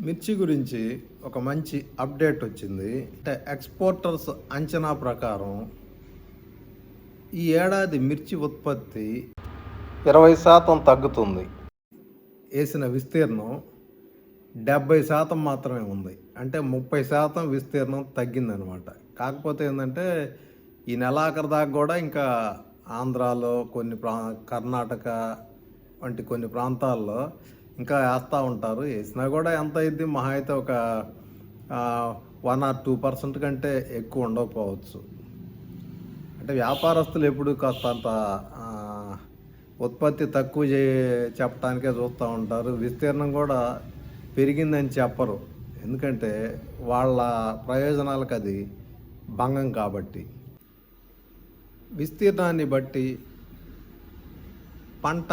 మిర్చి గురించి ఒక మంచి అప్డేట్ వచ్చింది. అంటే ఎక్స్పోర్టర్స్ అంచనా ప్రకారం ఈ ఏడాది మిర్చి ఉత్పత్తి ఇరవై శాతం తగ్గుతుంది. వేసిన విస్తీర్ణం డెబ్బై శాతం మాత్రమే ఉంది. అంటే ముప్పై శాతం విస్తీర్ణం తగ్గిందనమాట. కాకపోతే ఏంటంటే ఈ నెలాఖరు దాకా కూడా ఇంకా ఆంధ్రాలో కొన్ని ప్రా కర్ణాటక వంటి కొన్ని ప్రాంతాల్లో ఇంకా వేస్తూ ఉంటారు. వేసినా కూడా ఎంత అయింది మహా అయితే ఒక వన్ ఆర్ టూ పర్సెంట్ కంటే ఎక్కువ ఉండకపోవచ్చు. అంటే వ్యాపారస్తులు ఎప్పుడు కాస్త అంత ఉత్పత్తి తక్కువ చే చెప్పడానికే చూస్తూ ఉంటారు. విస్తీర్ణం కూడా పెరిగిందని చెప్పరు. ఎందుకంటే వాళ్ళ ప్రయోజనాలకు అది భంగం కాబట్టి. విస్తీర్ణాన్ని బట్టి పంట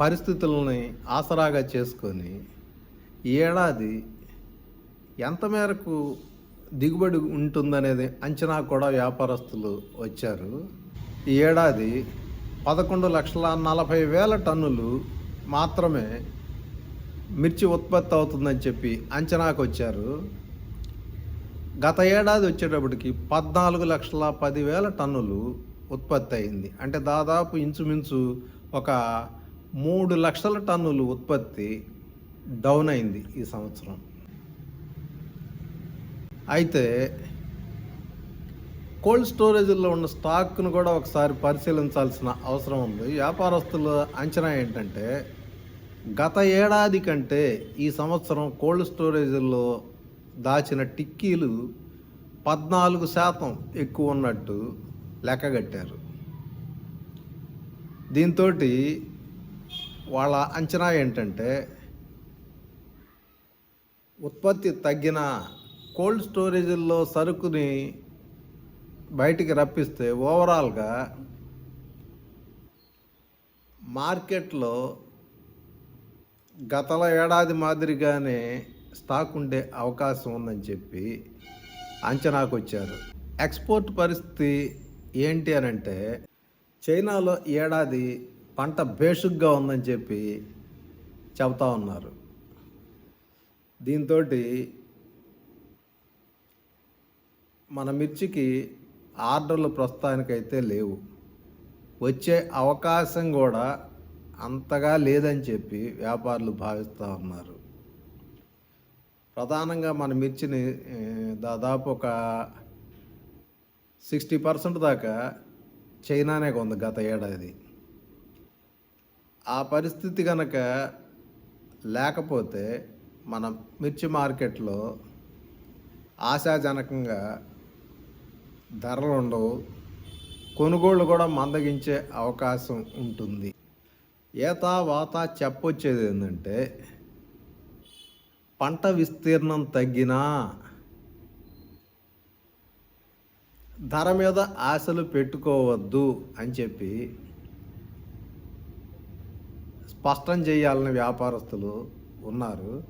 పరిస్థితులని ఆసరాగా చేసుకొని ఈ ఏడాది ఎంత మేరకు దిగుబడి ఉంటుందనేది అంచనా కూడా వ్యాపారస్తులు వచ్చారు. ఈ ఏడాది పదకొండు లక్షల నలభై వేల టన్నులు మాత్రమే మిర్చి ఉత్పత్తి అవుతుందని చెప్పి అంచనాకు వచ్చారు. గత ఏడాది వచ్చేటప్పటికి పద్నాలుగు లక్షల పదివేల టన్నులు ఉత్పత్తి అయింది. అంటే దాదాపు ఇంచుమించు ఒక మూడు లక్షల టన్నులు ఉత్పత్తి డౌన్ అయింది ఈ సంవత్సరం. అయితే కోల్డ్ స్టోరేజ్లో ఉన్న స్టాక్ను కూడా ఒకసారి పరిశీలించాల్సిన అవసరం ఉంది. వ్యాపారస్తుల అంచనా ఏంటంటే గత ఏడాది కంటే ఈ సంవత్సరం కోల్డ్ స్టోరేజ్లో దాచిన టిక్కీలు పద్నాలుగు శాతం ఎక్కువ ఉన్నట్టు లెక్కగట్టారు. దీంతో వాళ్ళ అంచనా ఏంటంటే ఉత్పత్తి తగ్గిన కోల్డ్ స్టోరేజ్లో సరుకుని బయటికి రప్పిస్తే ఓవరాల్గా మార్కెట్లో గతల ఏడాది మాదిరిగానే స్టాక్ ఉండే అవకాశం ఉందని చెప్పి అంచనాకు వచ్చారు. ఎక్స్పోర్ట్ పరిస్థితి ఏంటి అని అంటే చైనాలో ఏడాది పంట బేషుగ్గా ఉందని చెప్పి చెబుతా ఉన్నారు. దీంతో మన మిర్చికి ఆర్డర్లు ప్రస్తుతానికైతే లేవు. వచ్చే అవకాశం కూడా అంతగా లేదని చెప్పి వ్యాపారులు భావిస్తూ ఉన్నారు. ప్రధానంగా మన మిర్చిని దాదాపు ఒక సిక్స్టీ పర్సెంట్ దాకా చైనానే కొంది గత ఏడాది. ఆ పరిస్థితి కనుక లేకపోతే మన మిర్చి మార్కెట్లో ఆశాజనకంగా ధరలు ఉండవు. కొనుగోళ్ళు కూడా మందగించే అవకాశం ఉంటుంది. ఏతా వాత చెప్పొచ్చేది ఏంటంటే పంట విస్తీర్ణం తగ్గినా ధర మీద ఆశలు పెట్టుకోవద్దు అని చెప్పి స్పష్టం చేయాలని వ్యాపారస్తులు ఉన్నారు.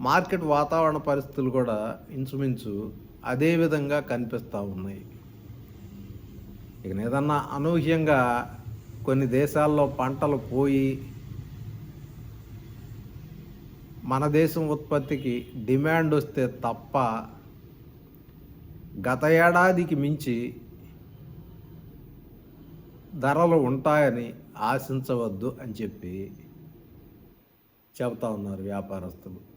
మార్కెట్ వాతావరణ పరిస్థితులు కూడా ఇంచుమించు అదే విధంగా కనిపిస్తూ ఉన్నాయి. ఇక ఏదన్నా అనూహ్యంగా కొన్ని దేశాల్లో పంటలు పోయి మన దేశం ఉత్పత్తికి డిమాండ్ వస్తే తప్ప గత ఏడాదికి మించి ధరలు ఉంటాయని ఆశించవద్దు అని చెప్పి చెబుతా ఉన్నారు వ్యాపారస్తులు.